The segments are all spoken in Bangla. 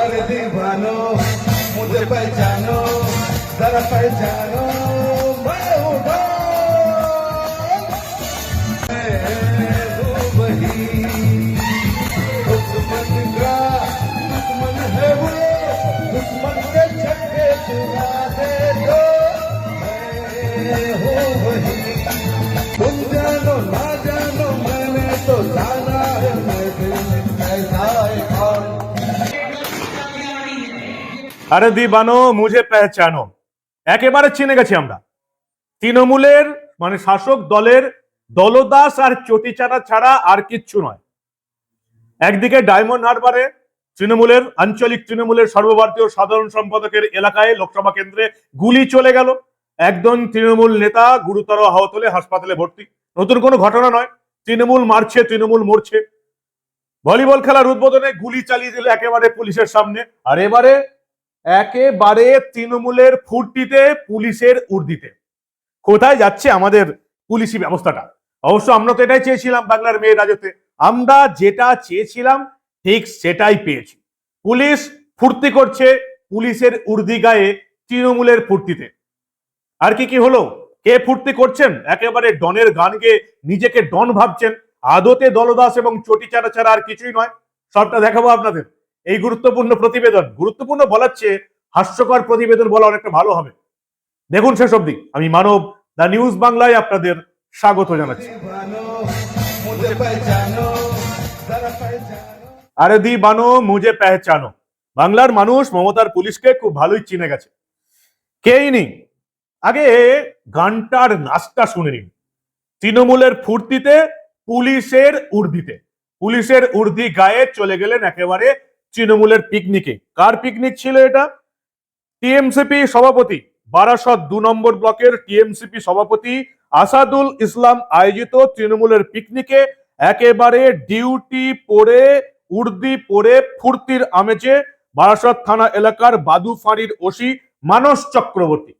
अरे दीवानो मुझे पहचानो जरा पहचानो আরে দিবানো মুঝে পেহচানো। একেবারে চিনে গেছি আমরা। তৃণমূলের মানে শাসক দলের দলদাস আর চটিচাটা ছাড়া আর কিচ্ছু নয়। একদিকে ডায়মন্ড হারবারে, তৃণমূলের, আঞ্চলিক তৃণমূলের সর্বভারতীয় সাধারণ সম্পাদকের এলাকায় লোকসভা কেন্দ্রে গুলি চলে গেল। একজন তৃণমূল নেতা গুরুতর আহত হলে হাসপাতালে ভর্তি। নতুন কোনো ঘটনা নয়। তৃণমূল মারছে, তৃণমূল মরছে। ভলিবল খেলার উদ্বোধনে গুলি চালিয়ে দিল একেবারে পুলিশের সামনে। আর এবারে একেবারে তৃণমূলের ফুর্তিতে, পুলিশের উর্দিতে। কোথায় যাচ্ছে আমাদের পুলিশি ব্যবস্থাটা? অবশ্য আমরা তো এটাই চেয়েছিলাম বাংলার মেয়ে রাজতে আমরা যেটা চেয়েছিলাম, ঠিক সেটাই পেয়েছি। পুলিশ ফুর্তি করছে পুলিশের উর্দি গায়ে তৃণমূলের ফুর্তিতে। আর কি কি হলো? কে ফুর্তি করছেন? একেবারে ডনের গান গেয়ে নিজেকে ডন ভাবছেন। আদতে দলদাস এবং চটি চারা ছাড়া আর কিছুই নয়। সবটা দেখাবো আপনাদের। এই গুরুত্বপূর্ণ প্রতিবেদন, গুরুত্বপূর্ণ বলার চেয়ে হাস্যকর প্রতিবেদন বলা অনেকটা ভালো হবে। দেখুন শেষ অব্দি আমি মানব দা নিউজ বাংলায় আপনাদের স্বাগত জানাচ্ছি। আরে দি বানো মুজে পেহচানো। বাংলার মানুষ মমতার পুলিশকে খুব ভালোই চিনে গেছে। কেই নেই। আগে গানটার নাচটা শুনে নিন। তৃণমূলের ফুর্তিতে, পুলিশের উর্দিতে পুলিশের উর্দি গায়ে চলে গেলেন একেবারে তৃণমূলের পিকনিকে কার পিকনিক ছিল এটা? টিএমসিপি সভাপতি, বারাসত দু নম্বর ব্লকের টিএমসিপি সভাপতি আসাদুল ইসলাম আয়োজিত তৃণমূলের পিকনিকে একেবারে ডিউটি পরে, উর্দি পরে, ফুর্তির আমেজে বারাসত থানা এলাকার বাদু ফাঁড়ির ওসি মানস চক্রবর্তী।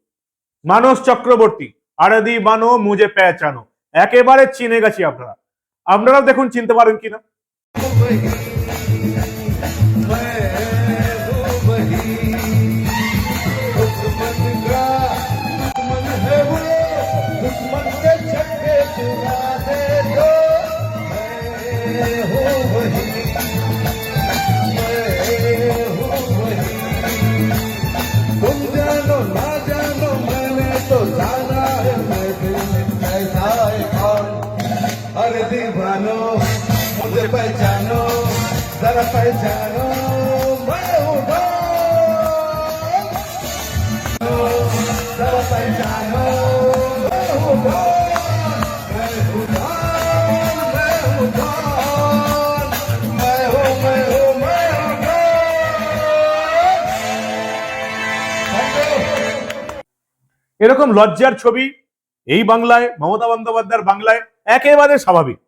মানস চক্রবর্তী, আড়াদি বানো, মুজে পেঁচানো। একেবারে চিনে গেছি আপনারা। আপনারাও দেখুন, চিনতে পারেন কিনা? এরকম লজ্জার ছবি এই বাংলায়, মমতা বন্দ্যোপাধ্যায়ের বাংলায় একেবারে স্বাভাবিক।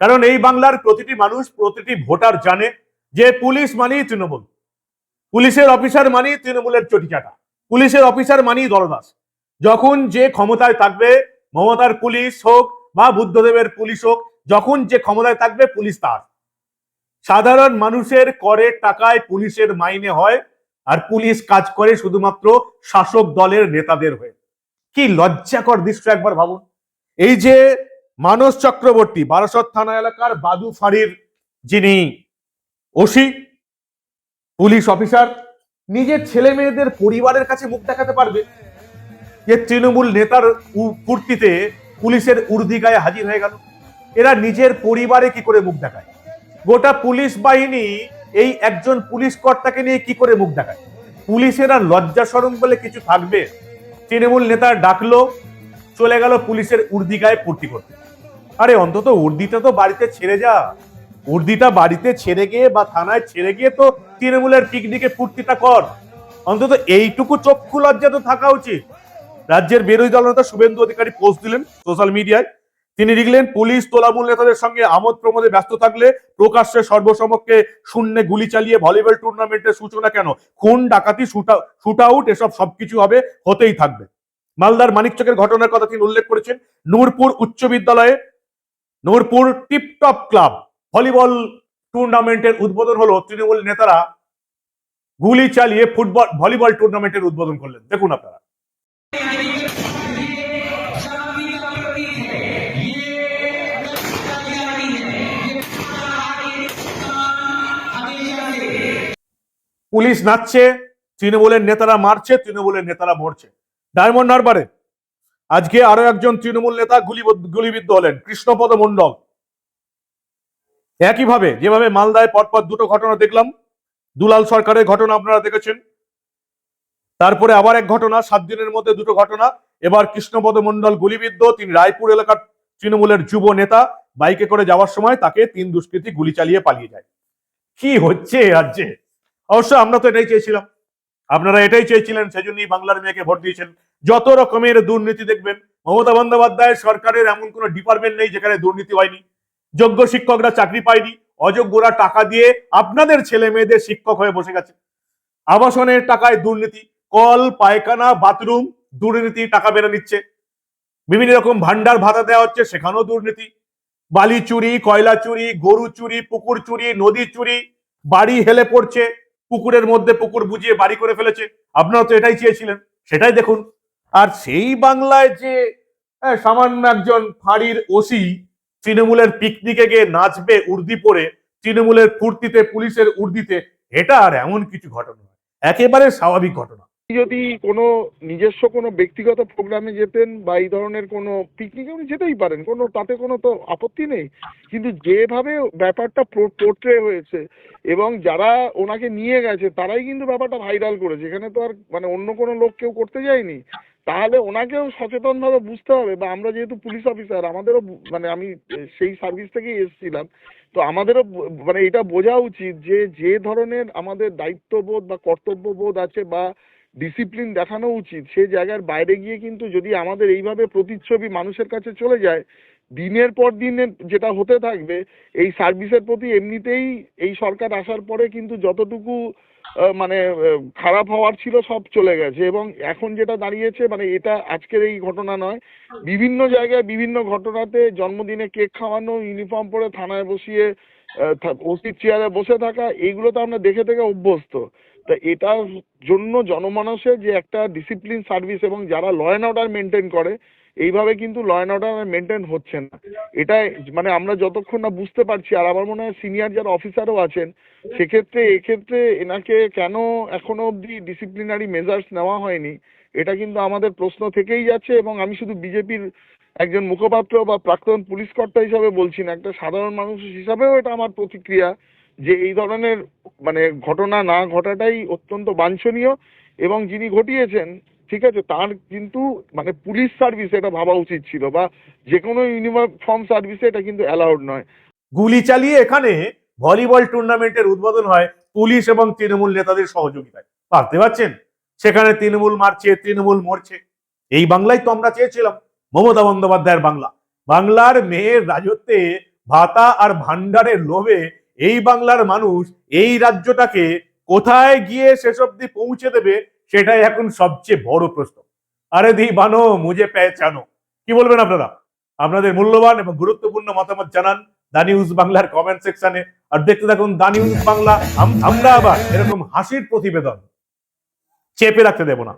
কারণ এই বাংলার প্রতিটি মানুষ, প্রতিটি ভোটার জানে যে পুলিশ মানেই তৃণমূল। পুলিশের অফিসার মানেই তৃণমূলের চটিচাটা। পুলিশের অফিসার মানেই দলদাস। যখন যে ক্ষমতায় থাকবে, মমতার পুলিশ হোক বা বুদ্ধদেবের পুলিশ হোক, যখন যে ক্ষমতায় থাকবে, পুলিশ তার। সাধারণ মানুষের করের টাকায় পুলিশের মাইনে হয় আর পুলিশ কাজ করে শুধুমাত্র শাসক দলের নেতাদের হয়ে। কি লজ্জাকর দৃশ্য একবার ভাবুন। এই যে মানস চক্রবর্তী, বারাসত থানা এলাকার বাদু ফাঁড়ির যিনি ওসি, পুলিশ অফিসার, নিজের ছেলে মেয়েদের পরিবারের কাছে মুখ দেখাতে পারবে। যে তৃণমূল নেতার ফুর্তিতে পুলিশের উর্দি গায়ে হাজির হয়ে গেল। এরা নিজের পরিবারে কি করে মুখ দেখায়? গোটা পুলিশ বাহিনী এই একজন পুলিশ কর্তাকে নিয়ে কি করে মুখ দেখায়? পুলিশেরা লজ্জা সরম বলে কিছু থাকবে? তৃণমূল নেতা ডাকলো, চলে গেল পুলিশের উর্দি গায়ে ফুর্তি করতে। আরে অন্তত উর্দিটা তো বাড়িতে ছেড়ে যা। উর্দিটা বাড়িতে ছেড়ে গিয়ে বা থানায় ছেড়ে গিয়ে তো তৃণমূলের পিকনিকে ফুর্তিটা কর। অন্তত এইটুকু চক্ষু লজ্জা তো থাকা উচিত। রাজ্যের বিরোধী দলনেতা শুভেন্দু অধিকারী পোস্ট দিলেন সোশ্যাল মিডিয়ায়। তিনি লিখলেন, পুলিশ, তোলামূল নেতাদের সঙ্গে আমোদ প্রমোদে ব্যস্ত থাকলে প্রকাশ্যে সর্বসমক্ষে শূন্যে গুলি চালিয়ে ভলিবল টুর্নামেন্টের সূচনা কেন? খুন, ডাকাতি, শুট আউট এসব সবকিছু হবে, হতেই থাকবে। মালদার মানিকচকের ঘটনার কথা তিনি উল্লেখ করেছেন, নূরপুর উচ্চ বিদ্যালয়ে, নূরপুর টিপটপ ক্লাব ভলিবল টুর্নামেন্টের উদ্বোধন হলো তৃণমূল নেতারা গুলি চালিয়ে ফুটবল, ভলিবল টুর্নামেন্টের উদ্বোধন করলেন। দেখুন আপনারা। পুলিশ নাচছে, তৃণমূলের নেতারা মারছে, তৃণমূলের নেতারা মরছে। ডায়মন্ড হারবারে আজকে আরও একজন তৃণমূল নেতা গুলি গুলিবিদ্ধ হলেন, কৃষ্ণপদ মণ্ডল। একইভাবে যেভাবে মালদায় পরপর দুটো ঘটনা দেখলাম, দুলাল সরকারের ঘটনা আপনারা দেখেছেন, তারপরে আবার এক ঘটনা, সাত দিনের মধ্যে দুটো ঘটনা, এবার কৃষ্ণপদ মন্ডল গুলিবিদ্ধ, তিনি রায়পুর এলাকার তৃণমূলের যুব নেতা, বাইকে করে যাওয়ার সময় তাকে তিন দুষ্কৃতী গুলি চালিয়ে পালিয়ে যায়। কি হচ্ছে রাজ্যে? অবশ্য আমরা তো এটাই চেয়েছিলাম। আপনারা এটাই চেয়েছিলেন, সেজন্যই বাংলার মেয়েকে ভোট দিয়েছেন। যত রকমের দুর্নীতি দেখবেন, মমতা বন্দ্যোপাধ্যায় সরকারের এমন কোনো ডিপার্টমেন্ট নেই যেখানে দুর্নীতি হয়নি। যোগ্য শিক্ষকরা চাকরি পায়নি অযোগ্যরা টাকা দিয়ে আপনাদের ছেলে মেয়েদের শিক্ষক হয়ে বসে গেছে। আবাসনের টাকায় দুর্নীতি কল পায়খানা বাথরুম দুর্নীতি টাকা বেড়ে নিচ্ছে। বিভিন্ন রকম ভান্ডার ভাতা দেওয়া হচ্ছে সেখানেও দুর্নীতি। বালি চুরি কয়লা চুরি গরু চুরি পুকুর চুরি নদী চুরি বাড়ি হেলে পড়ছে পুকুরের মধ্যে পুকুর বুঝিয়ে বাড়ি করে ফেলেছে। আপনারা তো এটাই চেয়েছিলেন সেটাই দেখুন। আর সেই বাংলায় যে আহ, সামান্য একজন ফাঁড়ির ওসি তৃণমূলের পিকনিকে গিয়ে নাচবে উর্দি পরে তৃণমূলের ফুর্তিতে, পুলিশের উর্দিতে, এটা আর এমন কিছু ঘটনা একেবারে স্বাভাবিক ঘটনা। যদি কোনো নিজস্ব কোনো ব্যক্তিগত প্রোগ্রামে যেতেন বা এই ধরনের কোনো পিকনিকে উনি যেতেই পারেন, কোনো তাতে কোনো তো আপত্তি নেই। কিন্তু যেভাবে ব্যাপারটা পোর্ট্রে হয়েছে এবং যারা ওনাকে নিয়ে গেছে, তারাই কিন্তু ব্যাপারটা ভাইরাল করেছে। এখানে তো আর মানে অন্য কোনো লোক কেউ করতে যায়নি। তাহলে ওনাকেও সচেতনভাবে বুঝতে হবে বা আমরা যেহেতু পুলিশ অফিসার, আমাদেরও মানে আমি সেই সার্ভিস থেকেই এসেছিলাম। তো আমাদেরও মানে এটা বোঝা উচিত যে যে ধরনের আমাদের দায়িত্ববোধ বা কর্তব্যবোধ আছে বা ডিসিপ্লিন দেখানো উচিত সেই জায়গার বাইরে গিয়ে কিন্তু যদি আমাদের এইভাবে প্রতিচ্ছবি মানুষের কাছে চলে যায়, দিনের পর দিনে যেটা হতে থাকবে, এই সার্ভিসের প্রতি এমনিতেই এই সরকার আসার পরে কিন্তু যতটুকু মানে খারাপ হওয়ার ছিল, সব চলে গেছে। এবং এখন যেটা দাঁড়িয়েছে মানে এটা আজকের এই ঘটনা নয়। বিভিন্ন জায়গায় বিভিন্ন ঘটনাতে জন্মদিনে কেক খাওয়ানো, ইউনিফর্ম পরে থানায় বসিয়ে ওসির চেয়ারে বসে থাকা এইগুলো তো আমরা দেখে থেকে অভ্যস্ত। তা এটার জন্য জনমানসে যে একটা ডিসিপ্লিন সার্ভিস এবং যারা ল অ্যান্ড অর্ডার মেনটেন করে, এইভাবে কিন্তু ল অ্যান্ড অর্ডার মেনটেন হচ্ছে না। এটা মানে আমরা যতক্ষণ না বুঝতে পারছি, আর আমার মনে হয় সিনিয়র যারা অফিসারও আছেন, সেক্ষেত্রে, এক্ষেত্রে এনাকে কেন এখনও অবধি ডিসিপ্লিনারি মেজার্স নেওয়া হয়নি, এটা কিন্তু আমাদের প্রশ্ন থেকেই যাচ্ছে এবং আমি শুধু বিজেপির একজন মুখপাত্র বা প্রাক্তন পুলিশ কর্তা হিসাবে বলছি না, একটা সাধারণ মানুষ হিসাবেও এটা আমার প্রতিক্রিয়া যে এই ধরনের মানে ঘটনা না ঘটাটাই অত্যন্ত বাঞ্ছনীয় এবং যিনি ঘটিয়েছেন ঠিক আছে, তার কিন্তু মানে পুলিশ সার্ভিস এটা ভাবা উচিত ছিল বা যে কোনো ইউনিফর্ম সার্ভিসে এটা কিন্তু অ্যালাউড নয়। গুলি চালিয়ে এখানে ভলিবল টুর্নামেন্টের উদ্বোধন হয় পুলিশ এবং তৃণমূল নেতাদের সহযোগিতায়। ভাবতে পারছেন? সেখানে তৃণমূল মারছে, তৃণমূল মরছে। এই বাংলায় তো আমরা চেয়েছিলাম, মমতা বন্দ্যোপাধ্যায়ের বাংলা। বাংলার মেয়ের রাজত্বে ভাতা আর ভান্ডারের লোভে এই বাংলার মানুষ এই রাজ্যটাকে কোথায় গিয়ে শেষ অব্দি পৌঁছে দেবে সেটাই এখন সবচেয়ে বড় প্রশ্ন। আরে দি বানো মুজে পেয়েছানো কি বলবেন আপনারা? আপনাদের মূল্যবান এবং গুরুত্বপূর্ণ মতামত জানান দা নিউজ বাংলার কমেন্ট সেকশনে। আর দেখতে থাকুন দা নিউজ বাংলা আমরা আবার এরকম হাসির প্রতিবেদন। চেপে রাখতে দেব না।